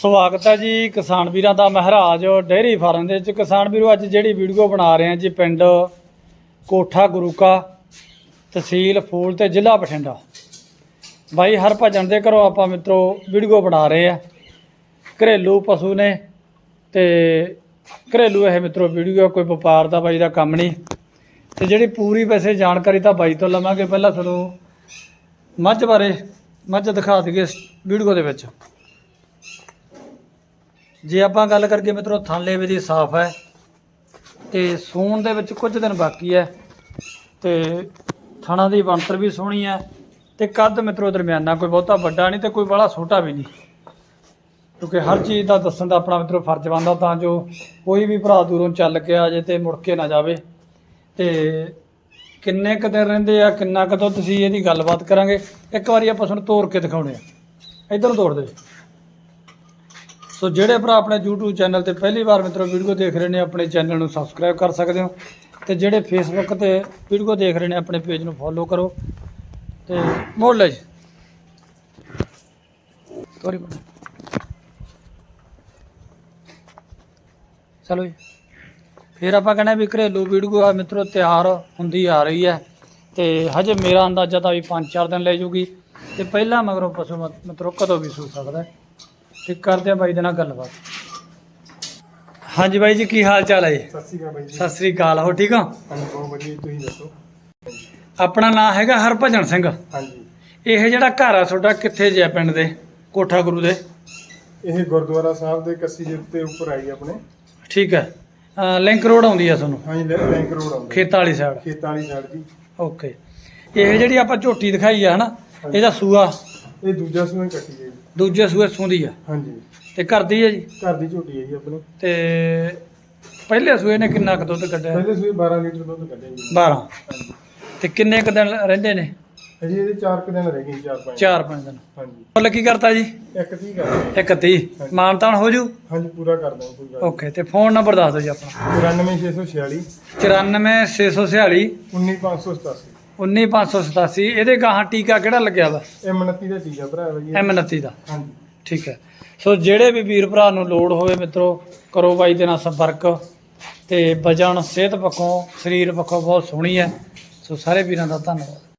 ਸਵਾਗਤ ਹੈ ਜੀ ਕਿਸਾਨ ਵੀਰਾਂ ਦਾ ਮਹਾਰਾਜ ਡੇਅਰੀ ਫਾਰਮ ਦੇ ਵਿੱਚ। ਕਿਸਾਨ ਵੀਰੋ, ਅੱਜ ਜਿਹੜੀ ਵੀਡੀਓ ਬਣਾ ਰਹੇ ਹਾਂ ਜੀ ਪਿੰਡ ਕੋਠਾ ਗੁਰੂਕਾ ਤਹਿਸੀਲ ਫੂਲ ਤੇ ਜ਼ਿਲ੍ਹਾ ਬਠਿੰਡਾ। ਬਾਈ ਹਰ ਭਜਨ ਦੇ ਘਰੋਂ ਆਪਾਂ ਮਿੱਤਰੋ ਵੀਡੀਓ ਬਣਾ ਰਹੇ ਆ ਘਰੇਲੂ ਪਸ਼ੂ ਨੇ ਤੇ ਘਰੇਲੂ ਇਹ ਮਿੱਤਰੋ ਵੀਡੀਓ, ਕੋਈ ਵਪਾਰ ਦਾ ਬਾਈ ਦਾ ਕੰਮ ਨਹੀਂ। ਤੇ ਜਿਹੜੀ ਪੂਰੀ ਵੈਸੇ ਜਾਣਕਾਰੀ ਤਾਂ ਬਾਈ ਤੋਂ ਲਵਾਂਗੇ। ਪਹਿਲਾਂ ਤੁਹਾਨੂੰ ਮੱਝ ਬਾਰੇ ਮੱਝ ਦਿਖਾ ਦਈਏ ਇਸ ਵੀਡੀਓ ਦੇ ਵਿੱਚ। ਜੇ ਆਪਾਂ ਗੱਲ ਕਰਕੇ ਮਿੱਤਰੋ, ਥਾਲੇ ਵੀ ਦੀ ਸਾਫ਼ ਹੈ ਤੇ ਸੂਣ ਦੇ ਵਿੱਚ ਕੁਝ ਦਿਨ ਬਾਕੀ ਹੈ ਤੇ ਥਣਾ ਦੀ ਬਣਤਰ ਵੀ ਸੋਹਣੀ ਹੈ ਤੇ ਕੱਦ ਮਿੱਤਰੋ ਦਰਮਿਆਨਾ ਕੋਈ ਬਹੁਤਾ ਵੱਡਾ ਨਹੀਂ ਤੇ ਕੋਈ ਬੜਾ ਛੋਟਾ ਵੀ ਨਹੀਂ। ਕਿਉਂਕਿ ਹਰ ਚੀਜ਼ ਦਾ ਦੱਸਣ ਦਾ ਆਪਣਾ ਮਿੱਤਰੋ ਫਰਜ਼ ਬਣਦਾ ਤਾਂ ਜੋ ਕੋਈ ਵੀ ਭਰਾ ਦੂਰੋਂ ਚੱਲ ਕੇ ਆ ਜੇ ਤੇ ਮੁੜ ਕੇ ਨਾ ਜਾਵੇ। ਤੇ ਕਿੰਨੇ ਕੁ ਦਿਨ ਰਹਿੰਦੇ ਆ, ਕਿੰਨਾ ਕੁ ਦੁੱਧ ਤੁਸੀਂ ਇਹਦੀ ਗੱਲਬਾਤ ਕਰਾਂਗੇ। ਇੱਕ ਵਾਰੀ ਆਪਾਂ ਤੁਹਾਨੂੰ ਤੋੜ ਕੇ ਦਿਖਾਉਣੇ ਆ। ਇਧਰ ਤੋੜ ਦੇ। ਸੋ ਜਿਹੜੇ ਭਰਾ ਆਪਣੇ YouTube ਚੈਨਲ ਤੇ ਪਹਿਲੀ ਵਾਰ ਮਿੱਤਰੋ ਵੀਡੀਓ ਦੇਖ ਰਹੇ ਨੇ, ਆਪਣੇ ਚੈਨਲ ਨੂੰ ਸਬਸਕ੍ਰਾਈਬ ਕਰ ਸਕਦੇ ਹੋ। ਤੇ ਜਿਹੜੇ Facebook ਤੇ ਵੀਡੀਓ ਦੇਖ ਰਹੇ ਨੇ, ਆਪਣੇ ਪੇਜ ਨੂੰ ਫੋਲੋ ਕਰੋ। ਤੇ ਮੋੜ ਲੈ ਤੋਰੀ ਚਲੋ ਜੀ। ਫਿਰ ਆਪਾਂ ਕਹਿੰਦੇ ਵੀ ਘਰੇਲੂ ਵੀਡੀਓ ਆ ਮਿੱਤਰੋ, ਤਿਆਰ ਹੁੰਦੀ ਆ ਰਹੀ ਹੈ। ਤੇ ਹਜੇ ਮੇਰਾ ਅੰਦਾਜ਼ਾ ਤਾਂ ਵੀ 5-4 ਦਿਨ ਲੈ ਜੂਗੀ। ਤੇ ਪਹਿਲਾਂ ਮਗਰੋਂ ਪਸ਼ੂ ਮਤ- ਮਿੱਤਰੋ ਕਦੋਂ ਵੀ ਸੂ ਸਕਦਾ ਹੈ। ਤੇ ਕਰਦੇ ਆ ਬਾਈ ਦੇ ਨਾਲ ਗੱਲਬਾਤ। ਹਾਂਜੀ ਬਾਈ ਜੀ ਕੀ ਹਾਲ ਚਾਲ ਹੈ ਜੀ? ਸਤਿ ਸ਼੍ਰੀ ਅਕਾਲ ਬਾਈ ਜੀ। ਸਤਿ ਸ੍ਰੀ ਅਕਾਲ ਹੋ ਠੀਕ ਹੋ? ਹਾਂਜੀ ਬਹੁਤ ਵਧੀਆ ਤੁਸੀਂ ਦੱਸੋ? ਆਪਣਾ ਨਾਮ ਹੈਗਾ ਹਰਭਜਨ ਸਿੰਘ। ਹਾਂਜੀ। ਇਹ ਜਿਹੜਾ ਘਰ ਆ ਤੁਹਾਡਾ ਕਿੱਥੇ ਜੇ ਪਿੰਡ ਦੇ? ਕੋਠਾ ਗੁਰੂ ਦੇ? ਇਹ ਗੁਰਦੁਆਰਾ ਸਾਹਿਬ ਦੇ ਕੱਸੀ ਦੇ ਉੱਤੇ ਉੱਪਰ ਆਈ ਆਪਣੇ। ਠੀਕ ਹੈ। ਲਿੰਕ ਰੋਡ ਆਉਂਦੀ ਆ ਤੁਹਾਨੂੰ? ਹਾਂਜੀ ਲੈ- ਬੈਂਕ ਰੋਡ ਆਉਂਦਾ ਖੇਤਾਂ ਵਾਲੀ ਸਾਈਡ ਖੇਤਾਂ ਵਾਲੀ ਸਾਈਡ ਜੀ। ਓਕੇ ਇਹ ਜਿਹੜੀ ਆਪਾਂ ਝੋਟੀ ਦਿਖਾਈ ਆ ਹਨਾ? ਇਹਦਾ ਸੂਆ। ਇਹ ਦੂਜਾ ਸੂਆ ਕੱਟੀ ਹੈ ਜੀ। ਦੂਜੇ ਸੂਏ ਸੂੰਦੀ ਆ। ਹਾਂਜੀ। ਤੇ ਘਰ ਦੀ ਜੀ? ਘਰ ਦੀ ਝੋਟੀ ਹੈ ਜੀ ਆਪਣੀ। ਤੇ ਪਹਿਲੇ ਸੂਏ ਨੇ ਕਿੰਨਾ ਕੁ ਦੁੱਧ ਕੱਢਿਆ? ਪਹਿਲੇ ਸੂਏ 12 ਲੀਟਰ ਦੁੱਧ ਕੱਢਿਆ ਜੀ। 12 ਹਾਂਜੀ। ਤੇ ਕਿੰਨੇ ਕੁ ਦਿਨ ਰਹਿੰਦੇ ਨੇ? ਅਜੇ ਇਹਦੇ 4 ਕੁ ਦਿਨ ਰਹਿ ਗਏ 4-5 4-5 ਦਿਨ। ਹਾਂਜੀ। ਮੁੱਲ ਕੀ ਕਰਤਾ ਜੀ? ਇੱਕ ਇੱਕ 30 ਮਾਨਤਾਨ ਹੋ ਜੂ? ਹਾਂਜੀ ਪੂਰਾ ਕਰ ਦਾਂਗੇ ਕੋਈ ਗੱਲ ਓਕੇ ਤੇ ਫੋਨ ਨੰਬਰ ਦੱਸ ਦਿਓ ਜੀ ਆਪਣਾ। 94646 94646 19587 19587 ਇਹਦੇ ਗਾਹਾਂ ਟੀਕਾ ਕਿਹੜਾ ਲੱਗਿਆ ਵਾ? ਇਹ 29 ਦਾ ਆ ਭਰਾ ਜੀ। M29 ਦਾ। ਹਾਂਜੀ। ਠੀਕ ਹੈ। ਸੋ ਜਿਹੜੇ ਵੀ ਵੀਰ ਭਰਾ ਨੂੰ ਲੋੜ ਹੋਵੇ ਮਿੱਤਰੋ ਕਰੋ ਬਾਈ ਦੇ ਨਾਲ ਸੰਪਰਕ ਤੇ ਵਜਨ ਸਿਹਤ ਪੱਖੋਂ ਸਰੀਰ ਪੱਖੋਂ ਬਹੁਤ ਸੋਹਣੀ ਹੈ। ਸੋ ਸਾਰੇ ਵੀਰਾਂ ਦਾ ਧੰਨਵਾਦ।